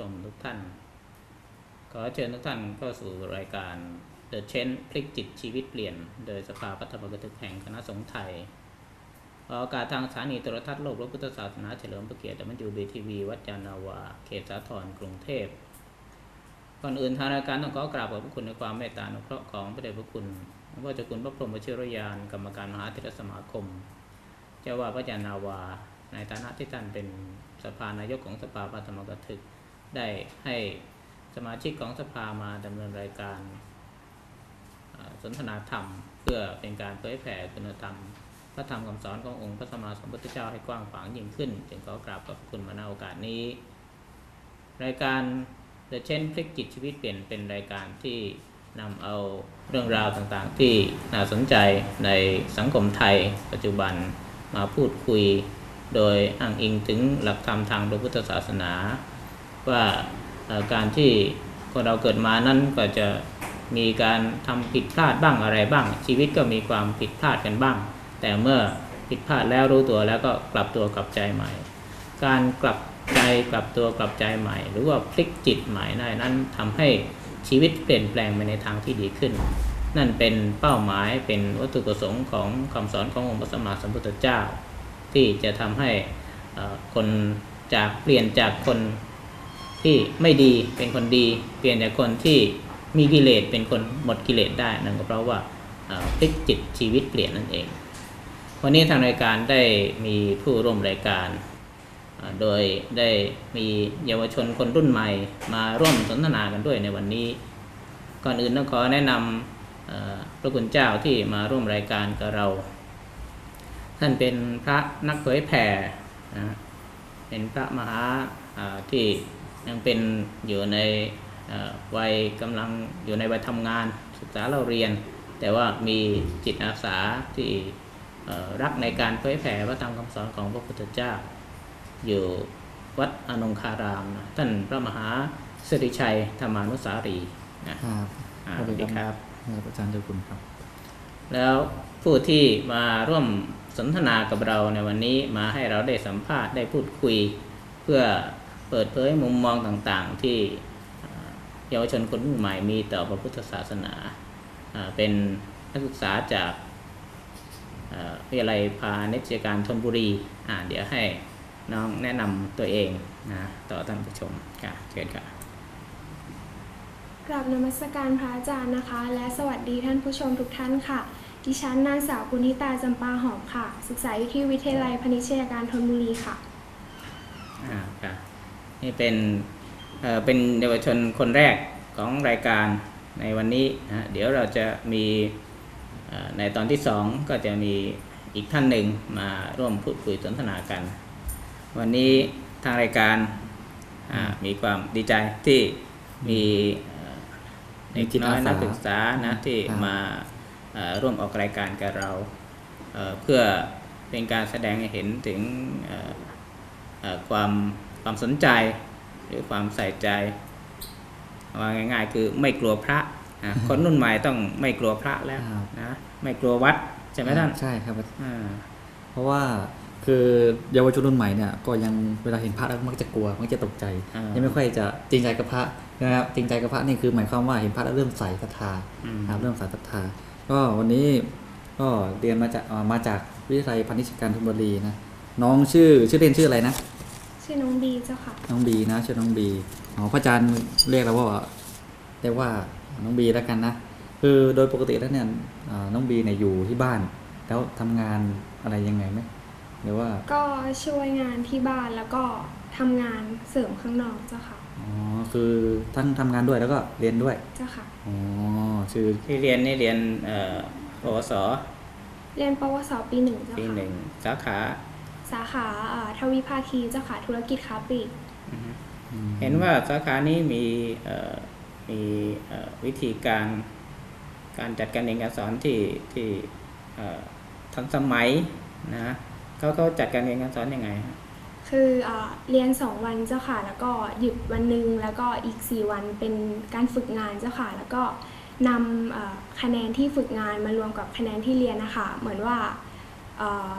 ชมทุกท่าน ขอเชิญทุกท่านเข้าสู่รายการ The Change พลิกจิตชีวิตเปลี่ยน โดยสภาพัฒนบันทึกแห่งคณะสงฆ์ไทยออกอากาศทางสถานีโทรทัศน์โลกพระพุทธศาสนาเฉลิมพระเกียรติมันยูบีทีวีวัดยานนาวา เขตสาทรกรุงเทพก่อนอื่นทางรายการต้องขอกราบขอบพระคุณในความเมตตาอนุเคราะห์ของพระเดชพระคุณพระเจ้าคุณพระพรหมวชิรยานกรรมการมหาเถรสมาคม เจ้าว่าพระยานนาวา ในฐานะที่ท่านเป็นสภานายกของสภาพระธรรมกถึก ได้ให้สมาชิกของสภามาดำเนินรายการสนทนาธรรม เพื่อเป็นการเผยแผ่คุณธรรม พระธรรมคำสอนขององค์พระสัมมาสัมพุทธเจ้าให้กว้างขวางยิ่งขึ้น จึงขอกราบขอบคุณมาณโอกาสนี้ รายการ The Change พลิกจิตชีวิตเปลี่ยนเป็นรายการที่นำเอาเรื่องราวต่างๆ ที่น่าสนใจในสังคมไทย ปัจจุบันมาพูดคุย โดยอ้างอิงถึงหลักธรรมทางพระพุทธศาสนา ว่าการที่คนเราเกิดมานั้นก็จะมีการทำผิดพลาดบ้างอะไรบ้าง ชีวิตก็มีความผิดพลาดกันบ้าง แต่เมื่อผิดพลาดแล้วรู้ตัวแล้วก็กลับตัวกลับใจใหม่ การกลับใจกลับตัวกลับใจใหม่ หรือว่าพลิกจิตใหม่ได้นั้นทำให้ชีวิตเปลี่ยนแปลงไปในทางที่ดีขึ้น นั่นเป็นเป้าหมายเป็นวัตถุประสงค์ของคำสอนขององค์พระสัมมาสัมพุทธเจ้า ที่จะทำให้คนจากเปลี่ยนจากคน ที่ไม่ดีเป็นคนดี เปลี่ยนจากคนที่มีกิเลสเป็นคนหมดกิเลสได้นั่นก็เพราะว่าพลิกจิตชีวิตเปลี่ยนนั่นเอง วันนี้ทางรายการได้มีผู้ร่วมรายการ โดยได้มีเยาวชนคนรุ่นใหม่มาร่วมสนทนากันด้วยในวันนี้ ก่อนอื่นต้องขอแนะนำพระคุณเจ้าที่มาร่วมรายการกับเรา ท่านเป็นพระนักเผยแผ่เป็นพระมหาาที่ ยังเป็นอยู่ในเอ่อวัยกำลังอยู่ในวัยทำงานศึกษาเราเรียน แต่ว่ามีจิตอาสาที่เอ่อรักในการเผยแผ่พระธรรมคำสอนของพระพุทธเจ้า อยู่วัดอนงคารามนะท่านพระมหาสิริชัยธรรมานุสารีนะครับอ่าสวัสดีครับครับอาจารย์เจ้าคุณครับ แล้วผู้ที่มาร่วมสนทนากับเราในวันนี้มาให้เราได้สัมภาษณ์ได้พูดคุย เพื่อ เปิดเผยมุมมองต่างๆ ที่อ่าเยาวชนคนรุ่นใหม่มีต่อพระพุทธศาสนาอ่าเป็นนักศึกษาจากอ่าวิทยาลัยพาณิชยการธนบุรีอ่าเดี๋ยวให้น้องแนะนำตัวเองนะต่อท่านผู้ชมค่ะเชิญค่ะกราบนมัสการพระอาจารย์นะคะ และสวัสดีท่านผู้ชมทุกท่านค่ะ ดิฉันนางสาวกุณิตาจำปาหอมค่ะ ศึกษาอยู่ที่วิทยาลัยพาณิชยการธนบุรีค่ะอ่าครับ นี่เป็นเอ่อเป็นเยาวชนคนแรกของรายการในวันนี้นะฮะเดี๋ยวเราจะมีเอ่อในตอนที่สองก็จะมีอีกท่านหนึ่งมาร่วมพูดคุยสนทนากัน วันนี้ทางรายการอ่ามีความดีใจที่มีเอ่อเด็กน้อยนักศึกษานะที่มาเอ่อร่วมออกรายการกับเราเอ่อเพื่อเป็นการแสดงให้เห็นถึงเอ่อเอ่อความ ความสนใจ หรือความใส่ใจว่าง่าย ๆ คือไม่กลัวพระนะคนรุ่นใหม่ต้องไม่กลัวพระแล้วครับนะไม่กลัววัดใช่ไหมท่านใช่ครับอ่าเพราะว่าคือเยาวชนรุ่นใหม่เนี่ยก็ยังเวลาเห็นพระแล้วมักจะกลัวมักจะตกใจอ่ายังไม่ค่อยจะจริงใจกับพระนะครับจริงใจกับพระนี่คือหมายความว่าเห็นพระแล้วเริ่มใส่ศรัทธาอืมครับเริ่มใส่ศรัทธา ก็วันนี้ก็เรียนมาจากเอ่อมาจากวิทยาลัยพาณิชยการธนบุรีนะน้องชื่อชื่อเล่นชื่ออะไรนะ ชื่อน้องบีเจ้าค่ะ น้องบีนะชื่อน้องบีอ๋อพระอาจารย์เรียกเราว่าเรียกว่าน้องบีแล้วกันนะคือโดยปกติแล้วเนี่ยอ่าน้องบีเนี่ยอยู่ที่บ้าน แล้วทำงานอะไรยังไงไหมหรือว่าก็ช่วยงานที่บ้านแล้วก็ทำงานเสริมข้างนอกเจ้าค่ะอ๋อคือทั้งทำงานด้วยแล้วก็เรียนด้วยเจ้าค่ะอ๋อชื่อที่เรียนนี่เรียนเอ่อปวสเรียนปวสปีหนึ่งเจ้าปีหค่ะนึ่งสาขา สาขาเอ่อทวีภาคีเจ้าค่ะธุรกิจค้าปลีกอือฮึอืมเห็นว่าสาขานี้มีเอ่อมีเอ่อวิธีการการจัดการเรียนการสอนที่ที่เอ่อทันสมัยนะเขาเขาจัดการเรียนการสอนยังไงฮะคือเออเรียน 2 วันเจ้าค่ะ แล้วก็หยุดวันหนึ่งแล้วก็อีก 4 วันเป็นการฝึกงานเจ้าค่ะ แล้วก็นำเอ่อคะแนนที่ฝึกงานมารวมกับคะแนนที่เรียนนะคะ เหมือนว่าเอ่อลิอ่า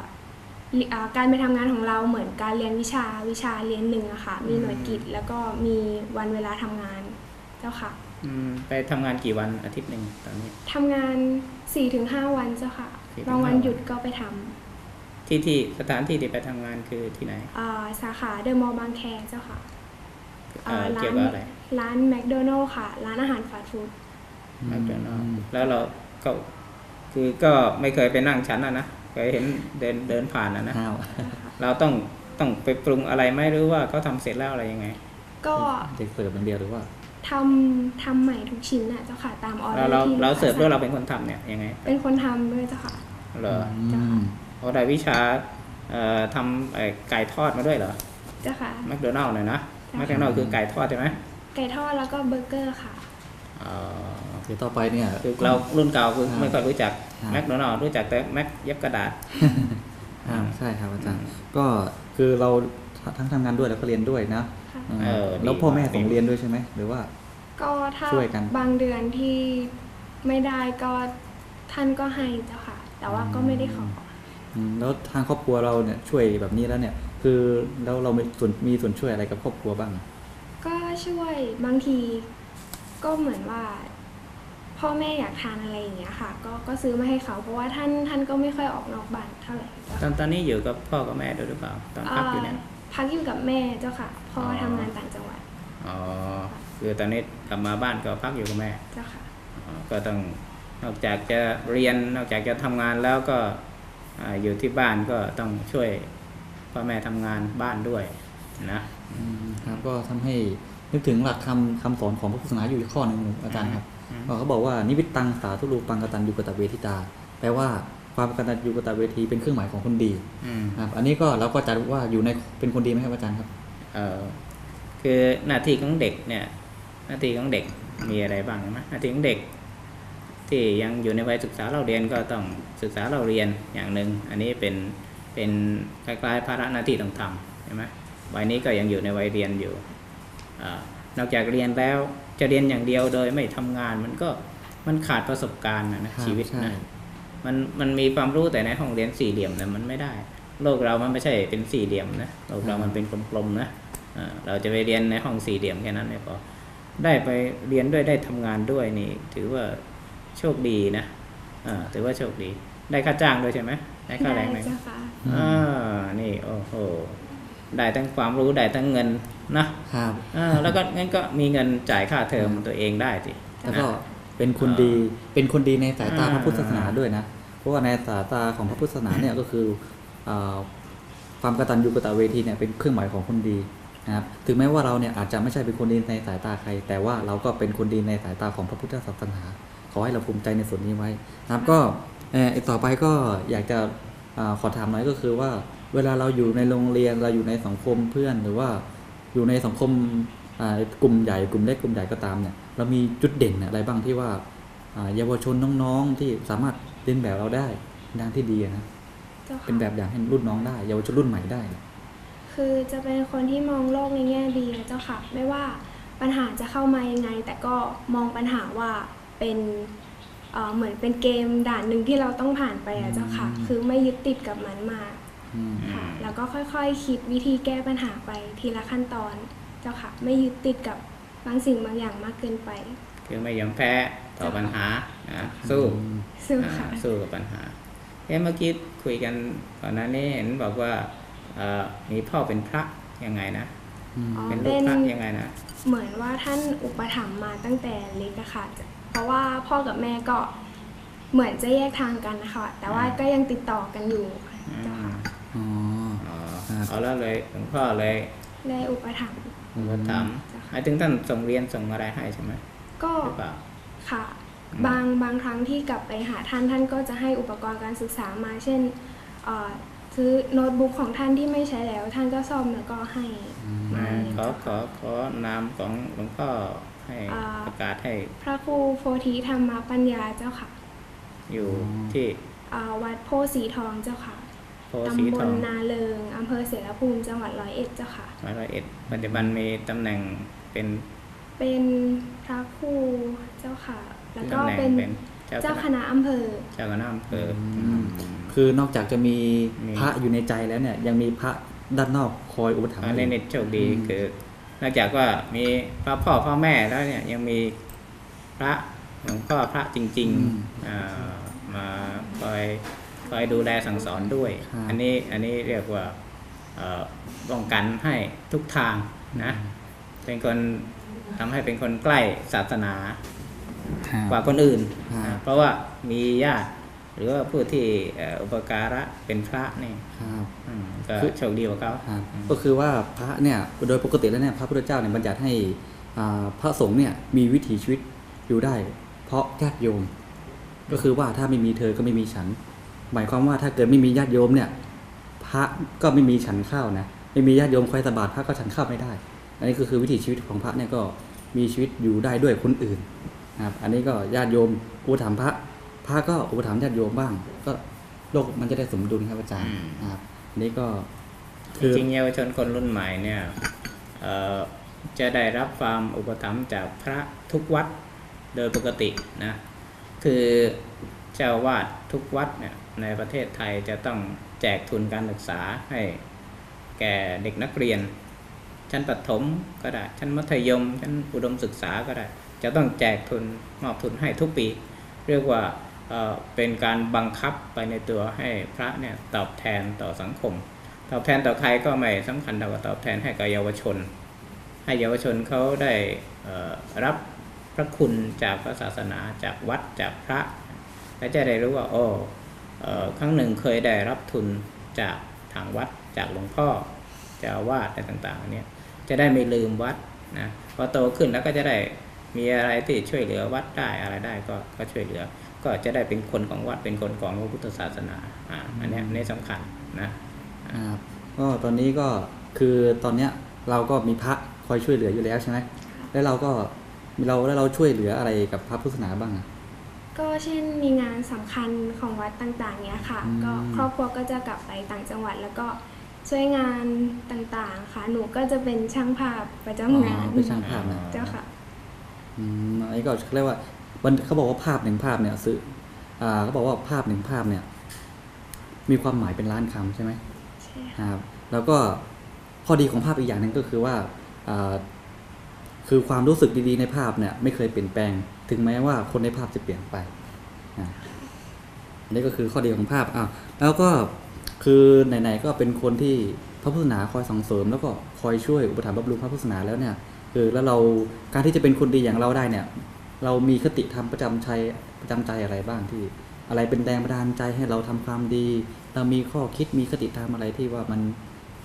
การไปทำงานของเราเหมือนการเรียนวิชาวิชาเรียนหนึ่งอะค่ะ มีหน่วยกิจแล้วก็มีวันเวลาทำงานเจ้าค่ะอืมไปทำงานกี่วันอาทิตย์หนึ่งตอนนี้ทำงาน4-5วันเจ้าค่ะ4-5บางวันหยุดก็ไปทที่ที่สถานที่ที่ไปทำงานคือที่ไหนำอ่าสาขาเดอะมอลล์บางแคเจ้าค่ะเอ่อร้าเกี่ยนวกับอะไรร้านแมคโดนัลล์ค่ะ ร้านอาหารฟาสต์ฟู้ดแมคโดนัลด์แล้วเราก็คือก็ไม่เคยไปนั่งชั้นอะนะ เคยเห็นเดินเดินผ่านอะนะข้าวเราต้องต้องไปปรุงอะไรไหมหรือว่าเขาทำเสร็จแล้วอะไรยังไง ก็เด็กเสิร์ฟอย่างเดียวหรือว่าทำทำใหม่ทุกชิ้นน่ะเจ้าค่ะตามออเดอเราร์เราที่เราลูกค้เสิร์ฟด้วยสั่งเราเป็นคนทำเนี่ยยังไง เป็นคนทำด้วยเจ้าค่ะเหรออืมเขาได้วิชาเอ่อทำไอ้ไก่ทอดมาด้วยเหรอเจ้าค่ะแมคโดนัลล์เนี่ยนะใช่แมคโดนัลล์คือไก่ทอดใช่ไหมไก่ทอดแล้วก็เบอร์เกอร์ค่ะอ๋อคือต่อไปเนี่ยคือเรารุ่นเก่าคือไม่ค่อยรู้จักครับ แมคโดนัลล์รู้จักแต่แมคเย็บกระดาษอ่าใช่ครับอาจารย์ก็คือเราทั้งทำงานด้วยแล้วก็เรียนด้วยนะค่ะอืมเออดีแล้วพ่อแม่ดีส่งเรียนด้วยใช่ไหมหรือว่า ก็ถ้าช่วยกันบางเดือนที่ไม่ได้ก็ท่านก็ให้เจ้าค่ะ แต่ว่าก็ไม่ได้ขออืมแล้วทางครอบครัวเราเนี่ยช่วยแบบนี้แล้วเนี่ย คือแล้วเรามีส่วนมีส่วนช่วยอะไรกับครอบครัวบ้าง ก็ช่วยบางที ก็เหมือนว่า พ่อแม่อยากทานอะไรอย่างเงี้ยค่ะ ก็ก็ซื้อมาให้เขาเพราะว่าท่านท่านก็ไม่ค่อยออกนอกบ้านเท่าไหร่เจ้าตอค่ะนตอนนี้อยู่กับพ่อกับแม่ด้วยหรือเปล่าตอนพักอยู่เนี่ยเอ่อพักอยู่กับแม่เจ้าค่ะพ่อออทำงานต่างจังหวัดอ๋อคือตอนนี้กลับมาบ้านก็พักอยู่กับแม่เจ้าค่ะอ๋อก็ต้องนอกจากจะเรียนนอกจากจะทำงานแล้วก็อ่าอยู่ที่บ้านก็ต้องช่วยพ่อแม่ทำงานบ้านด้วยนะอืมครับก็ทำให้นึกถึงหลักคำคำสอนของพระพุทธศาสนาอยู่อีกข้อหนึ่งอาจารย์ครับอืมก็ เขาบอกว่านิวิตตังสาธุรูปังกตันยูกตเวทิตา แปลว่าความกตัญญูกตเวทีเป็นเครื่องหมายของคนดีอืมครับ อันนี้ก็เราก็จะรู้ว่าอยู่ในเป็นคนดีไหมครับอาจารย์ครับเออคือหน้าที่ของเด็กเนี่ย หน้าที่ของเด็กมีอะไรบ้างไหมหน้าที่ของเด็ก ที่ยังอยู่ในวัยศึกษาเราเรียนก็ต้องศึกษาเราเรียนอย่างหนึ่งอันนี้เป็นเป็นคล้ายๆภาระหน้าที่ต้องทำใช่ไหมวัยนี้ก็ยังอยู่ในวัยเรียนอยู่อานอกจากเรียนแล้ว จะเรียนอย่างเดียวโดยไม่ทำงานมันก็มันขาดประสบการณ์นะนะครับชีวิตใช่นะมันมันมีความรู้แต่ในห้องเรียนสี่เหลี่ยมแต่มันไม่ได้ โลกเรามันไม่ใช่เป็นสี่เหลี่ยมนะโลกเรามันเป็นกลมๆนะอ่าเราจะไปเรียนในห้องสี่เหลี่ยมแค่นั้นไม่พอได้ไปเรียนด้วยได้ทำงานด้วยนี่ ถือว่าโชคดีนะอ่าถือว่าโชคดี ได้ค่าจ้างด้วยใช่ไหมได้ค่าแรงไหมได้เจ้าค่ะอ่านี่โอ้โหได้ทั้งความรู้ได้ทั้งเงิน นะครับอ่าแล้วก็งั้นก็มีเงินจ่ายค่าเทอมตัวเองได้สิแล้วก็นะเป็นคนดีเป็นคนดีในสายตาอ่าพระพุทธศาสนาด้วยนะเพราะว่าในสายตาของพระพุทธศาสนาเนี่ยก็คืออ่าความกตัญญูกตเวทีเนี่ยเป็นเครื่องหมายของคนดีนะครับถึงแม้ว่าเราเนี่ยอาจจะไม่ใช่เป็นคนดีในสายตาใคร แต่ว่าเราก็เป็นคนดีในสายตาของพระพุทธศาสนา ขอให้เราภูมิใจในส่วนนี้ไว้นะครับก็เอ่อต่อไปก็อยากจะอาขอถามหน่อยก็คือว่า เวลาเราอยู่ในโรงเรียนเราอยู่ในสังคมเพื่อนหรือว่า อยู่ในสังคมอ่ากลุ่มใหญ่กลุ่มเล็กกลุ่มใหญ่ก็ตามเนี่ยเรามีจุดเด่นอะไรบ้างที่ว่าอ่าเยาวชนน้องๆที่สามารถเรียนแบบเราได้ในทางที่ดีอะนะเจ้าเป็นค่ะแบบอย่างให้รุ่นน้องได้ เยาวชนรุ่นใหม่ได้ คือจะเป็นคนที่มองโลกในแง่ดีนะเจ้าค่ะ ไม่ว่าปัญหาจะเข้ามายังไง แต่ก็มองปัญหาว่าเป็นเอ่อเหมือนเป็นเกมด่านหนึ่งที่เราต้องผ่านไปอะเจ้าค่ะอืมคือไม่ยึดติดกับมันมากอืม ค่ะแล้วก็ค่อยๆ คิดวิธีแก้ปัญหาไปทีละขั้นตอนเจ้าค่ะ ไม่ยึดติดกับบางสิ่งบางอย่างมากเกินไป คือไม่ยอมแพ้ต่อปัญหาอ่าสู้ซึ่งอ่าค่ะสู้กับปัญหาเอ๊ะเมื่อกี้คุยกันก่อนหน้านี้เห็นบอกว่าเอ่อมีพ่อเป็นพระยังไงนะอืมอ๋อเป็นลูกพระยังไงนะเหมือนว่าท่านอุปถัมภ์มาตั้งแต่เล็กอะค่ะ เพราะว่าพ่อกับแม่ก็เหมือนจะแยกทางกันนะคะแต่ว่าก็ยังติดต่อกันอยู่เจ้าค่ะอ๋ออ๋อครับ เอาแล้วเลยหลวงพ่อเลยได้อุปถัมภ์อุปถัมภ์เจ้าหค่ะมายถึงท่านส่งเรียนส่งอะไรให้ใช่ไหมก็หรือเปล่าค่ะอืมบางบางครั้งที่กลับไปหาท่านท่านก็จะให้อุปกรณ์การศึกษามา เช่นเอ่อซื้อโน้ตบุ๊กของท่านที่ไม่ใช้แล้ว ท่านก็ซ่อมแล้วก็ให้มานะเรียนขอเจ้าขอขอนามของหลวงพ่อให้อ่าประกาศให้ พระครูโพธิธรรมปัญญาเจ้าค่ะ อยู่ที่อ่าวัดโพธิ์สีทองเจ้าค่ะ โพสีตำบทอลงนาเลิงอำเภอเสรภูมิจังหวัดร้อยเอ็ดเจ้าค่ะร้อยเอ็ดปัจจุบันมีตำแหน่งเป็น เป็นพระครูเจ้าค่ะ แล้วก็ตำแหน่งเป็นเป็นเจ้าคณะอำเภอ เจ้าคณะอำเภออมคือนอกจากจะมีมีพระอยู่ในใจแล้วเนี่ย ยังมีพระด้านนอกคอยอุปถัมภ์อันนี้อยู่เน็ตโชคดีอืมคือนอกจากว่ามีพระพ่อพ่อแม่แล้วเนี่ยยังมีพระหลวงพ่อพระจริงๆอ่ามาคอย คอยดูแลสั่งสอนด้วย อันนี้อันนี้เรียกว่าเอ่อป้องกันให้ทุกทางนะเป็นคนทำให้เป็นคนใกล้ศาสนาครับกว่าคนอื่นครับอ่าเพราะว่ามีญาติหรือว่าผู้ที่เอ่ออุปการะเป็นพระนี่ครับอืมก็คือโชคดีกว่าเขาครับก็คือว่าพระเนี่ยโดยปกติแล้วเนี่ยพระพุทธเจ้าเนี่ยบัญญัติให้อ่าพระสงฆ์เนี่ยมีวิถีชีวิตอยู่ได้ เพราะญาติโยม ก็คือว่าถ้าไม่มีเธอก็ไม่มีฉัน หมายความว่าถ้าเกิดไม่มีญาติโยมเนี่ย พระก็ไม่มีฉันข้าวนะไม่มีญาติโยมคอยสบาตพระก็ฉันข้าวไม่ได้ อันนี้ก็คือวิถีชีวิตของพระเนี่ยก็มีชีวิตอยู่ได้ด้วยคนอื่นนะครับอันนี้ก็ญาติโยมอุปถัมภ์พระพระก็อุปถัมภ์ญาติโยมบ้าง ก็โลกมันจะได้สมดุลครับอาจารย์นะครับอันนี้ก็จริงๆเยาวชนคนรุ่นใหม่เนี่ยเอ่อจะได้รับความอุปถัมภ์จากพระทุกวัดโดยปกตินะคือ เจ้าวาดทุกวัดเนี่ยในประเทศไทยจะต้องแจกทุนการศึกษาให้แก่เด็กนักเรียน ชั้นประถมก็ได้ ชั้นมัธยม ชั้นอุดมศึกษาก็ได้ จะต้องแจกทุนมอบทุนให้ทุกปี เรียกว่าเเป็นการบังคับไปในตัวให้พระเนี่ยตอบแทนต่อสังคม ตอบแทนต่อใครก็ไม่สำคัญเท่ากับตอบแทนให้กับเยาวชน ให้เยาวชนเขาได้รับพระคุณจากพระศาสนาจากวัดจากพระ และจะได้รู้ว่าโอ้เอ่อครั้งหนึ่งเคยได้รับทุนจากทางวัดจากหลวงพ่อจ้าอาวาดอะไรต่างๆเนี่ยจะได้ไม่ลืมวัดนะพอโตขึ้นแล้วก็จะได้มีอะไรที่ช่วยเหลือวัดได้อะไรได้ก็ก็ช่วยเหลือ ก็จะได้เป็นคนของวัดเป็นคนของพระพุทธศาสนาอ่าอันนี้อันนี้สำคัญนะครับก็ตอนนี้ก็คือตอนเนี้ยเราก็มีพระคอยช่วยเหลืออยู่แล้วใช่ไหมแล้วเราก็เราแล้วเราช่วยเหลืออะไรกับพระพุทธศาสนาบ้างอะ ก็เช่นมีงานสำคัญของวัดต่างๆเนี้ยค่ะ อืม ก็ครอบครัวก็จะกลับไปต่างจังหวัด แล้วก็ช่วยงานต่างๆค่ะ หนูก็จะเป็นช่างภาพประจำงานอ๋อเป็นช่างภาพนะเจ้าค่ะ อืมอันนี้ก็เขาเรียกว่ามันเขาบอกว่าภาพหนึ่งภาพเนี่ยซื้ออ่าเขาบอกว่าภาพหนึ่งภาพเนี่ย มีความหมายเป็นล้านคำใช่ไหม ใช่ค่ะ ครับแล้วก็ข้อดีของภาพอีกอย่างหนึ่งก็คือว่าอ่า คือความรู้สึกดีๆในภาพเนี่ยไม่เคยเปลี่ยนแปลง ถึงแม้ว่าคนในภาพจะเปลี่ยนไปอันนี้ก็คือข้อดีของภาพอ่าแล้วก็คือไหนๆก็เป็นคนที่พระพุทธศาสนาคอยส่งเสริม แล้วก็คอยช่วยอุปถัมภ์บำรุงพระพุทธศาสนาแล้วเนี่ยเออแล้วเราการที่จะเป็นคนดีอย่างเราได้เนี่ย เรามีคติธรรมประจำใจประจำใจอะไรบ้างที่ อะไรเป็นแรงบันดาลใจให้เราทำความดี เรามีข้อคิดมีคติธรรมอะไรที่ว่ามัน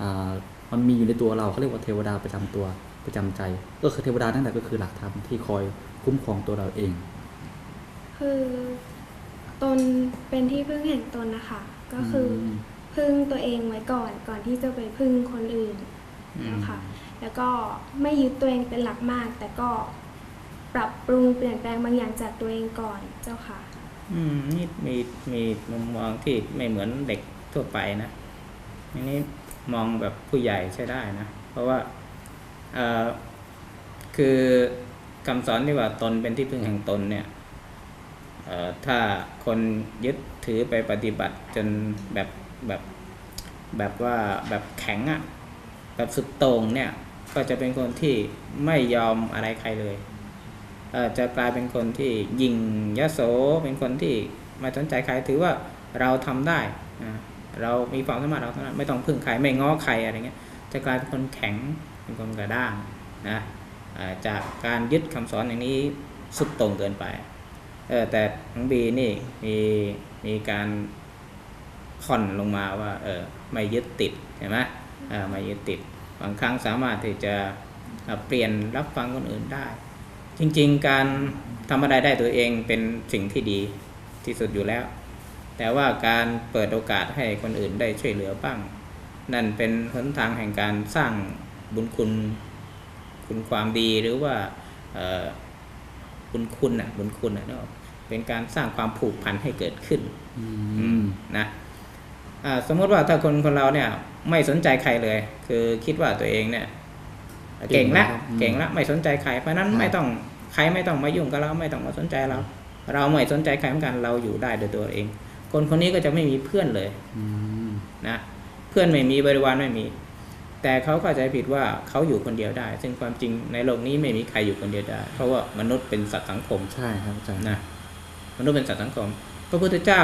อ่ามันมีอยู่ในตัวเราเขาเรียกว่าเทวดาประจำตัว ประจำใจ ก็คือเทวดานั่นแหละก็คือหลักธรรมที่คอยคุ้มครองตัวเราเอง คือตนเป็นที่พึ่งแห่งตนนะคะ ก็คืออมพึ่งตัวเองไว้ก่อนก่อนที่จะไปพึ่งคนอื่นอืมนะคะแล้วก็ไม่ยึดตัวเองเป็นหลักมาก แต่ก็ปรับปรุงเปลี่ยนแปลงบางอย่างจากตัวเองก่อนเจ้าค่ะ อืมนี่มีมีมุมมองที่ไม่เหมือนเด็กทั่วไปนะอันนี้มองแบบผู้ใหญ่ใช้ได้นะ เพราะว่าเอ่อ คือคำสอนที่ว่าตนเป็นที่พึ่งแห่งตนเนี่ยถ้าคนยึดถือไปปฏิบัติจนแบบแบบแบบว่าแบบแข็งอะ่ะแบบสุดโต่งเนี่ยก็จะเป็นคนที่ไม่ยอมอะไรใครเลยเจะกลายเป็นคนที่ยิงยโสเป็นคนที่ไม่สนใจใครถือว่าเราทำได้นะเรามีความสามารถเราทำได้ไม่ต้องพึ่งใครไม่ง้อใครอะไรเงี้ยจะกลายเป็นคนแข็ง เป็นคนกระด้างนะจากการยึดคำสอนอย่างนี้สุดโต่งเกินไปเออแต่น้งบีนี่มีมีการผ่อนลงมาว่าเออไม่ยึดติดใช่ไหมเออไม่ยึดติดบางครั้งสามารถที่จะเเปลี่ยนรับฟังคนอื่นได้ จริงๆ การทำอะไรได้ตัวเองเป็นสิ่งที่ดีที่สุดอยู่แล้ว แต่ว่าการเปิดโอกาสให้คนอื่นได้ช่วยเหลือบ้าง นั่นเป็นหนทางแห่งการสร้าง บุญคุณคุณความดีหรือว่าเอ่อบุญคุณอะบุญคุณอะเนอะเป็นการสร้างความผูกพันให้เกิดขึ้นอือืมมนะอ่าสมมติว่าถ้าคนคนเราเนี่ย ไม่สนใจใครเลย คือคิดว่าตัวเองเนี่ย เก่งละเก่งละไม่สนใจใครเพราะฉะนั้นไม่ต้องใครไม่ต้องมายุ่งกับเราไม่ต้องมาสนใจเรา เราไม่สนใจใครเหมือนกันเราอยู่ได้โดยตัวเอง คนคนนี้ก็จะไม่มีเพื่อนเลยอืมนะเพื่อนไม่มีบริวารไม่มี แต่เขาเข้าใจผิดว่าเขาอยู่คนเดียวได้ ซึ่งความจริงในโลกนี้ไม่มีใครอยู่คนเดียวได้ เพราะว่ามนุษย์เป็นสัตว์สังคมใช่ครับอาจารย์นะมนุษย์เป็นสัตว์สังคม พระพุทธเจ้า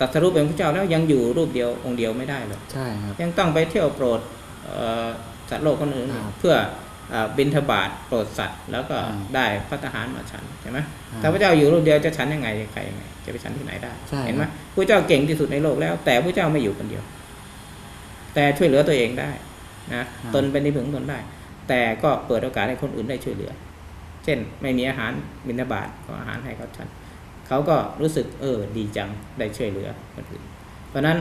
ตรัสรู้เป็นพระเจ้าแล้วยังอยู่รูปเดียวองค์เดียวไม่ได้เลยใช่ครับยังต้องไปเที่ยวโปรดเอ่อสัตว์โลกคนอื่นครับเพื่อเอ่อบินทบาทโปรดสัตว์ แล้วก็อืมได้พัฒหารมาฉันใช่ไหมครับถ้าพระเจ้าอยู่รูปเดียวจะฉันยังไงใครยังไงจะไปฉันที่ไหนได้ใช่เห็นไหมครับพระเจ้าเก่งที่สุดในโลกแล้ว แต่พระเจ้าไม่อยู่คนเดียว แต่ช่วยเหลือตัวเองได้ นะตนเป็นที่พึ่งตนได้ แต่ก็เปิดโอกาสให้คนอื่นได้ช่วยเหลือ เช่นไม่มีอาหารบิณฑบาตก็อาหารให้เขาฉันเขาก็รู้สึกเออดีจังได้ช่วยเหลือคนอื่น เพราะฉะนั้น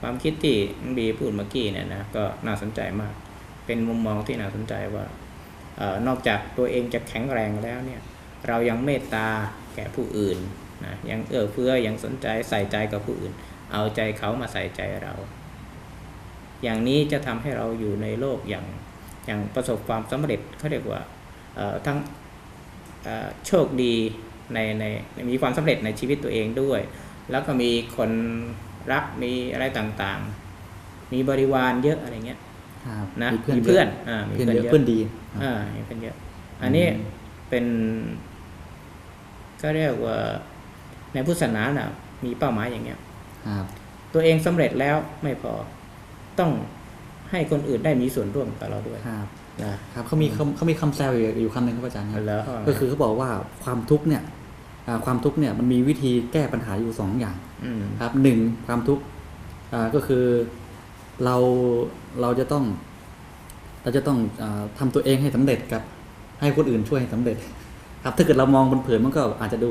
ความคิดที่น้องบีพูดเมื่อกี้เนี่ยนะก็น่าสนใจมาก เป็นมุมมองที่น่าสนใจว่าเออนอกจากตัวเองจะแข็งแรงแล้วเนี่ยเรายังเมตตาแก่ผู้อื่นนะยังเอื้อเฟื้อยังสนใจใส่ใจกับผู้อื่น เอาใจเขามาใส่ใจเรา อย่างนี้จะทำให้เราอยู่ในโลกอย่างอย่างประสบความสำเร็จเขาเรียกว่าเอ่อทั้งเอ่อโชคดีในในมีความสำเร็จในชีวิตตัวเองด้วย แล้วก็มีคนรักมีอะไรต่างๆ มีบริวารเยอะอะไรเงี้ยครับนะมีเพื่อนมีเพื่อนอ่ามีเพื่อนเพื่อนเยอะเยอะเพื่อนดีอ่ามีเพื่อนเยอะ อันนี้อืมเป็นก็เรียกว่าในพุทธศาสนาน่ะมีเป้าหมายอย่างเงี้ยครับตัวเองสำเร็จแล้วไม่พอ ต้องให้คนอื่นได้มีส่วนร่วมกับเราด้วยครับนะครับเขามีคำเขามีคำแซวอยู่อยู่คำหนึ่งครับอาจารย์ครับแล้วก็คือเขาบอกว่าความทุกข์เนี่ยอ่าความทุกข์เนี่ยมันมีวิธีแก้ปัญหาอยู่สองอย่างอืมครับหนึ่งความทุกข์อ่าก็คือเราเราจะต้อง เราจะต้องอาทำตัวเองให้สำเร็จกับ ให้คนอื่นช่วยให้สำเร็จ ครับถ้าเกิดเรามองบนเผินมันก็อาจจะดู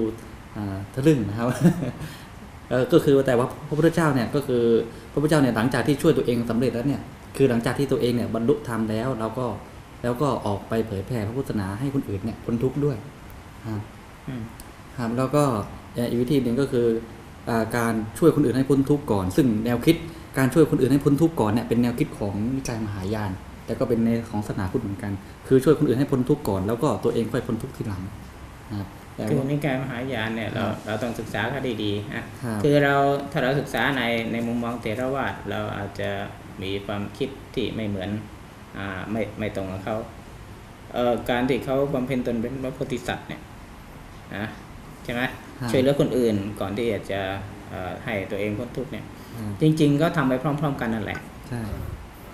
อ่าทะลึ่งนะครับเออ ก็คือแต่ว่าพระพุทธเจ้าเนี่ยก็คือพระพุทธเจ้าเนี่ยหลังจากที่ช่วยตัวเองสำเร็จแล้วเนี่ยคือหลังจากที่ตัวเองเนี่ยบรรลุธรรมแล้วเราก็แล้วก็ออกไปเผยแผ่พระพุทธศาสนาให้คนอื่นเนี่ยพ้นทุกข์ด้วยครับแล้วก็อีกวิธีหนึ่งก็คืออการช่วยคนอื่นให้พ้นทุกข์ก่อน ซึ่งแนวคิดการช่วยคนอื่นให้พ้นทุกข์ก่อนเนี่ยเป็นแนวคิดของนิกายมหายาน แต่ก็เป็นในของศาสนาพุทธเหมือนกัน คือช่วยคนอื่นให้พ้นทุกข์ก่อน แล้วก็ตัวเองค่อยพ้นทุกข์ทีหลังนะครับ คือว่านิกายมหายานเนี่ยเราครับเราต้องศึกษาเขาดีๆนะครับคือเราถ้าเราศึกษาในในมุมมองเทรวาสเราอาจจะมีความคิดที่ไม่เหมือนอ่าไม่ไม่ตรงกับเขาเอ่อการที่เขาบำเพ็ญตนเป็นพระโพธิสัตว์เนี่ยนะใช่ไหมครับช่วยเหลือคนอื่นก่อนที่จะเอ่อให้ตัวเองพ้นทุกข์เนี่ยอ่าจริง ๆ ก็ทำไปพร้อม ๆ กันนั่นแหละใช่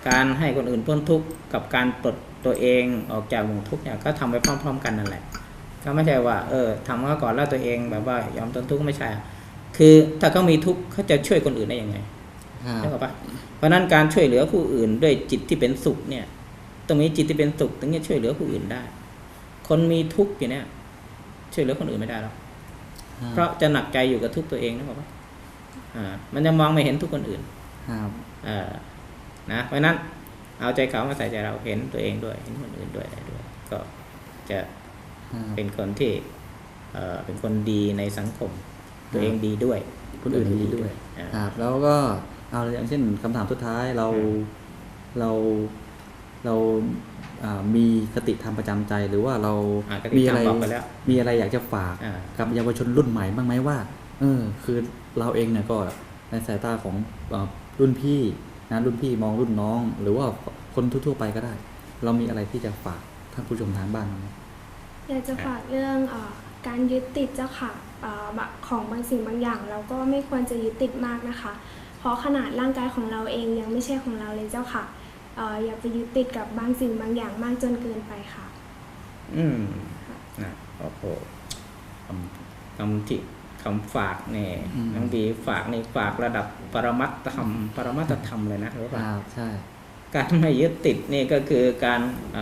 การให้คนอื่นพ้นทุกข์กับการปลดตัวเองออกจากวงทุกข์เนี่ยก็ทำไปพร้อม ๆ กันนั่นแหละ ก็ไม่ใช่ว่า เออทำมาก่อนแล้วตัวเองแบบว่ายอมทนทุกข์ไม่ใช่อะคือถ้าเขามีทุกข์เขาจะช่วยคนอื่นได้ยังไงครับใช่ปะเพราะฉะนั้นการช่วยเหลือผู้อื่นด้วยจิตที่เป็นสุขเนี่ยต้องมีจิตที่เป็นสุขถึงจะช่วยเหลือผู้อื่นได้ คนมีทุกข์อยู่เนี่ยช่วยเหลือคนอื่นไม่ได้หรอกเพราะจะหนักใจอยู่กับทุกข์ตัวเองนะบอกว่าอ่ามันจะมองไม่เห็นทุกข์คนอื่นครับเออนะ เพราะฉะนั้นเอาใจเขามาใส่ใจเราเห็นตัวเองด้วย เห็นคนอื่นด้วยอะไรด้วย ก็จะครับ เป็นคนที่เออเป็นคนดีในสังคม ตัวเองดีด้วยคนอื่นดีด้วยอ่าครับแล้วก็เอาอย่างเช่นคำถามสุดท้ายเราอืมเราเราอ่ามีคติธรรมประจำใจหรือว่าเราอะก็มีที่อะไรทำบอกไปแล้วมีอะไรอยากจะฝากอ่ากับเยาวชนรุ่นใหม่บ้างไหมว่าเออคือเราเองเนี่ยก็ในสายตาของเอ่อรุ่นพี่นะรุ่นพี่มองรุ่นน้อง หรือว่าคนทั่วๆไปก็ได้ เรามีอะไรที่จะฝากท่านผู้ชมทางบ้านบ้างไหม อยากจะฝากเรื่องเออการยึดติดเจ้าค่ะเอ่อบะของบางสิ่งบางอย่าง เราก็ไม่ควรจะยึดติดมากนะคะ เพราะขนาดร่างกายของเราเองยังไม่ใช่ของเราเลยเจ้าค่ะเอออย่าไปยึดติดกับบางสิ่งบางอย่างมากจนเกินไปค่ะ อืมนะโอ้โหคำคำที่คำฝากเนี่ยอืมน้องบีฝากในฝากระดับปรมัตถธรรม ปรมัตถธรรมเลยนะรู้คป่ะรับใช่ การไม่ยึดติดนี่ก็คือการ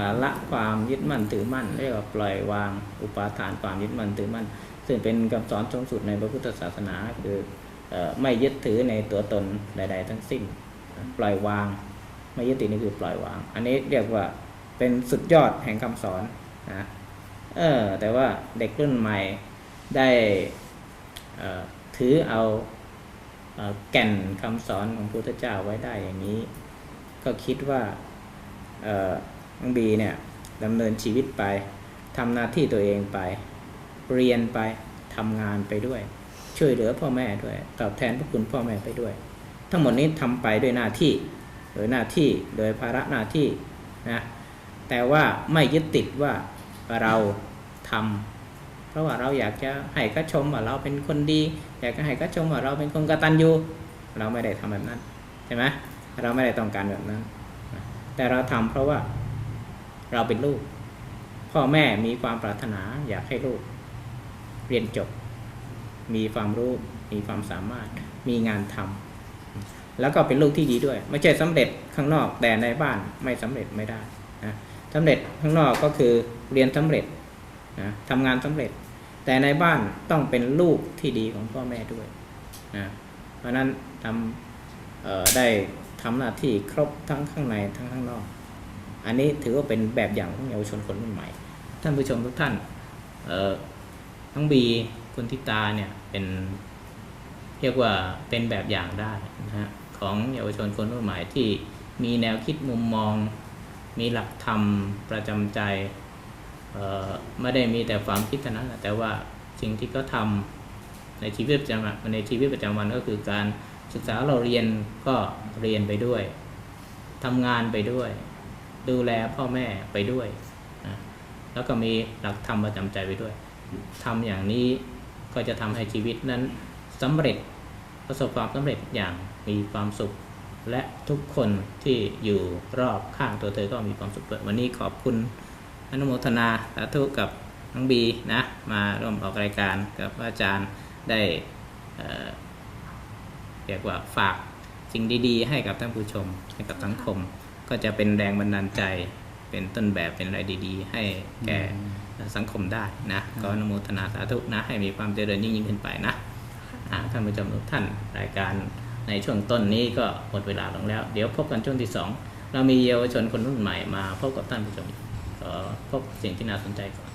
าละความยึดมั่นถือมั่น เรียกว่าปล่อยวางอุปาทานความยึดมั่นถือมั่น ซึ่งเป็นคำสอนสูงสุดในพระพุทธศาสนาคืออไม่ยึดถือในตัวตนใด ๆ ทั้งสิ้น ปล่อยวาง ไม่ยึดติดนี่คือปล่อยวาง อันนี้เรียกว่าเป็นสุดยอดแห่งคำสอนนะเออแต่ว่าเด็กรุ่นใหม่ได้ถือเอาเอ่อแก่นคำสอนของพระพุทธเจ้าไว้ได้อย่างนี้ ก็คิดว่าน้องบีเนี่ยดำเนินชีวิตไปทำหน้าที่ตัวเองไป เรียนไปทำงานไปด้วย ช่วยเหลือพ่อแม่ด้วย ตอบแทนพระคุณพ่อแม่ไปด้วย ทั้งหมดนี้ทำไปด้วยหน้าที่โดยหน้าที่โดยภาระหน้าที่นะแต่ว่าไม่ยึดติดว่าเราทำเพราะว่าเราอยากจะให้เขาชมว่าเราเป็นคนดี อยากจะให้เขาชมว่าเราเป็นคนกตัญญูเราไม่ได้ทำแบบนั้นใช่ไหม เราไม่ได้ต้องการแบบนั้นนะแต่เราทำเพราะว่าเราเป็นลูก พ่อแม่มีความปรารถนาอยากให้ลูก เรียนจบ มีความรู้ มีความสามารถ มีงานทำแล้วก็เป็นลูกที่ดีด้วย ไม่ใช่สำเร็จข้างนอกแต่ในบ้านไม่สำเร็จไม่ได้นะสำเร็จข้างนอกก็คือเรียนสำเร็จนะทำงานสำเร็จ แต่ในบ้านต้องเป็นลูกที่ดีของพ่อแม่ด้วยนะเพราะฉะนั้นทำได้ ทำหน้าที่ครบทั้งข้างในทั้งข้างนอก อันนี้ถือว่าเป็นแบบอย่างของเยาวชนคนรุ่นใหม่ ท่านผู้ชมทุกท่านเออทั้งบีคุณทิตาเนี่ยเป็นเรียกว่าเป็นแบบอย่างได้นะฮะของเยาวชนคนรุ่นใหม่ที่มีแนวคิดมุมมอง มีหลักธรรมประจำใจเออไม่ได้มีแต่ความคิดเท่านั้นแหละแต่ว่าสิ่งที่เขาทำในชีวิตประจำวันในชีวิตประจำวันก็คือการ ศึกษาเราเรียนก็เรียนไปด้วยทำงานไปด้วย ดูแลพ่อแม่ไปด้วยนะแล้วก็มีหลักธรรมประจำใจไปด้วยทำอย่างนี้ก็จะทำให้ชีวิตนั้นสำเร็จประสบความสำเร็จอย่างมีความสุข และทุกคนที่อยู่รอบข้างตัวเธอก็มีความสุขด้วยวันนี้ขอบคุณอนุโมทนาสาธุกับน้องบีนะมาร่วมออกรายการกับอาจารย์ได้ เอ่อเรียกว่าฝากสิ่งดีๆ ให้กับท่านผู้ชมให้กับสังคม ก็จะเป็นแรงบันดาลใจ เป็นต้นแบบเป็นอะไรดีๆ ให้แก่สังคมได้นะก็อนุโมทนาสาธุนะ ให้มีความเจริญยิ่งยิ่งขึ้นไปนะอ่าท่านผู้ชมทุกท่านรายการในช่วงต้นนี้ก็หมดเวลาลงแล้ว เดี๋ยวพบกันช่วงที่สองเรามีเยาวชนคนรุ่นใหม่มาพบกับท่านผู้ชมขอพบสิ่งที่น่าสนใจก่อน